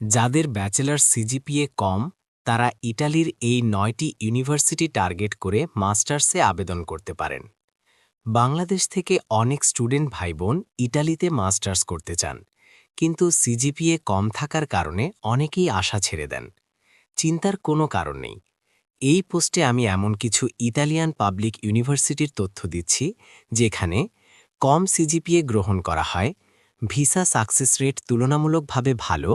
যাদের bachelor CGPA কম, তারা ইটালির এই নয়টি ইউনিভার্সিটি টার্গেট করে মাস্টার্সে আবেদন করতে পারেন। বাংলাদেশ থেকে অনেক স্টুডেন্ট ভাইবোন ইটালিতে মাস্টার্স করতে চান, কিন্তু সিজিপিএ কম থাকার কারণে অনেকেই আশা ছেড়ে দেন। চিন্তার কোনো কারণ নেই। এই পোস্টে আমি এমন কিছু ইতালিয়ান পাবলিক ইউনিভার্সিটির তথ্য দিচ্ছি, যেখানে কম সিজিপিএ গ্রহণ করা হয়, ভিসা সাকসেস রেট তুলনামূলকভাবে ভালো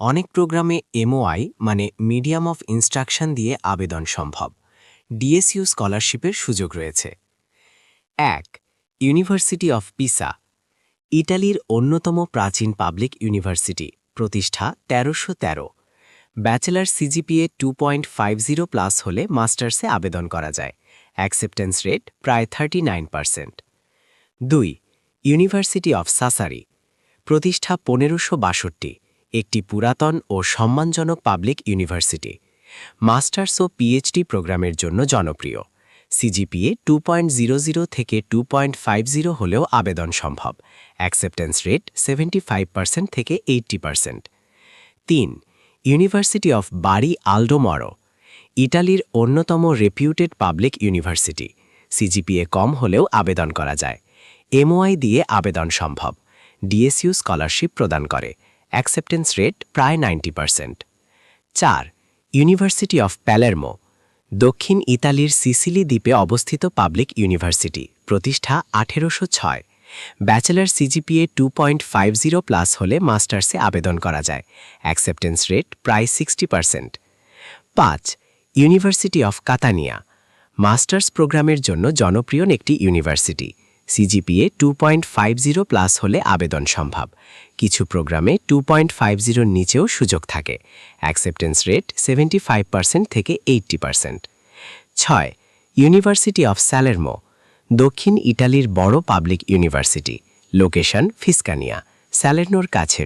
অনেক প্রোগ্রামে এমওআই মানে মিডিয়াম অফ ইনস্ট্রাকশন দিয়ে আবেদন সম্ভব। ডিএসইউ স্কলারশিপের সুযোগ রয়েছে। এক, ইউনিভার্সিটি অফ পিসা, ইটালির অন্যতম প্রাচীন পাবলিক ইউনিভার্সিটি, প্রতিষ্ঠা তেরোশো তেরো। Bachelor CGPA two point five zero plus হলে মাস্টার্সে আবেদন করা যায়। অ্যাকসেপ্টেন্স রেট প্রায় থার্টি নাইন পার্সেন্ট। দুই, ইউনিভার্সিটি অফ সাসারি, প্রতিষ্ঠা পনেরোশো বাষট্টি। একটি পুরাতন ও সম্মানজনক পাবলিক ইউনিভার্সিটি। মাস্টার্স ও পিএইচডি প্রোগ্রামের জন্য জনপ্রিয়। CGPA two point zero zero থেকে টু পয়েন্ট ফাইভ জিরো হলেও আবেদন সম্ভব। Acceptance rate seventy five percent থেকে এইট্টি পার্সেন্ট। তিন, university of Bari Aldo Moro, ইটালির অন্যতম রেপিউটেড পাবলিক ইউনিভার্সিটি। সিজিপিএ কম হলেও আবেদন করা যায়। এমওআই দিয়ে আবেদন সম্ভব। ডিএসইউ স্কলারশিপ প্রদান করে। অ্যাকসেপ্টেন্স রেট প্রায় নাইনটি পার্সেন্ট চার ইউনিভার্সিটি অফ প্যালেরমো দক্ষিণ ইতালির সিসিলি দ্বীপে অবস্থিত পাবলিক ইউনিভার্সিটি প্রতিষ্ঠা আঠেরোশো ছয়। Bachelor CGPA two point five zero plus হলে মাস্টার্সে আবেদন করা যায়। অ্যাকসেপ্টেন্স রেট প্রায় সিক্সটি পার্সেন্ট পাঁচ ইউনিভার্সিটি অফ কাতানিয়া মাস্টার্স প্রোগ্রামের জন্য জনপ্রিয় একটি university CGPA two point five zero plus হলে আবেদন সম্ভব। কিছু প্রোগ্রামে টু পয়েন্ট ফাইভ জিরোর নিচেও সুযোগ থাকে। Acceptance rate seventy five percent থেকে এইট্টি পার্সেন্ট ছয় ইউনিভার্সিটি অফ স্যালেরমো দক্ষিণ ইটালির বড় পাবলিক ইউনিভার্সিটি লোকেশন ফিসকানিয়া স্যালেরনোর কাছে।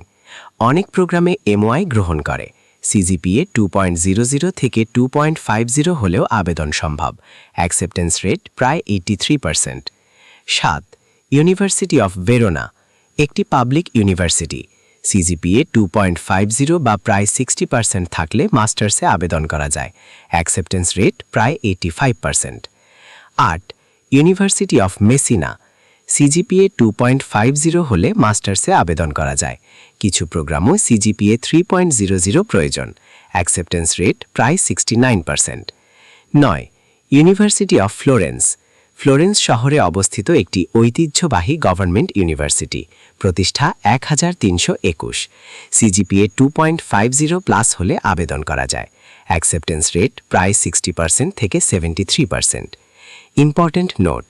অনেক প্রোগ্রামে এমওআই গ্রহণ করে। CGPA two point zero zero থেকে টু পয়েন্ট ফাইভ জিরো হলেও আবেদন সম্ভব। অ্যাকসেপ্টেন্স রেট প্রায় এইটি থ্রি পার্সেন্ট সাত ইউনিভার্সিটি অফ ভেরোনা একটি public university CGPA two point five zero বা প্রায় সিক্সটি পার্সেন্ট থাকলে মাস্টার্সে আবেদন করা যায়। অ্যাকসেপ্টেন্স রেট প্রায় এইটি ফাইভ পার্সেন্ট আট university of Messina CGPA two point five zero হলে মাস্টার্সে আবেদন করা যায়। কিছু প্রোগ্রামও CGPA three point zero zero প্রয়োজন। অ্যাকসেপ্টেন্স রেট প্রায় সিক্সটি নাইন পার্সেন্ট নয় ইউনিভার্সিটি অফ ফ্লোরেন্স ফ্লোরেন্স শহরে অবস্থিত একটি ঐতিহ্যবাহী গভর্নমেন্ট ইউনিভার্সিটি। প্রতিষ্ঠা এক হাজার তিনশো একুশ। CGPA two point five zero plus হলে আবেদন করা যায়। অ্যাকসেপ্টেন্স রেট প্রায় সিক্সটি পার্সেন্ট থেকে seventy three percent important note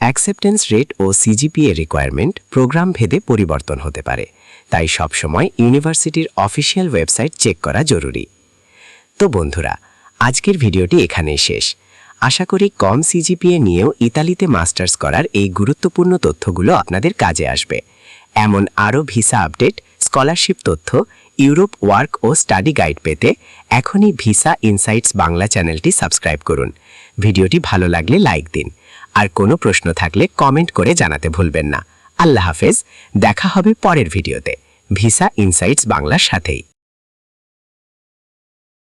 acceptance rate ও সিজিপিএ রিকোয়ারমেন্ট প্রোগ্রাম ভেদে পরিবর্তন হতে পারে। তাই সবসময় ইউনিভার্সিটির অফিসিয়াল ওয়েবসাইট চেক করা জরুরি। তো বন্ধুরা, আজকের ভিডিওটি এখানেই শেষ। আশা করি কম সিজিপিএ নিয়েও ইতালিতে মাস্টার্স করার এই গুরুত্বপূর্ণ তথ্যগুলো আপনাদের কাজে আসবে। এমন আরও ভিসা আপডেট, স্কলারশিপ তথ্য, ইউরোপ ওয়ার্ক ও স্টাডি গাইড পেতে এখনই ভিসা ইনসাইটস বাংলা চ্যানেলটি সাবস্ক্রাইব করুন। ভিডিওটি ভালো লাগলে লাইক দিন। আর কোনো প্রশ্ন থাকলে কমেন্ট করে জানাতে ভুলবেন না। আল্লাহ হাফেজ, দেখা হবে পরের ভিডিওতে। ভিসা ইনসাইটস বাংলার সাথেই।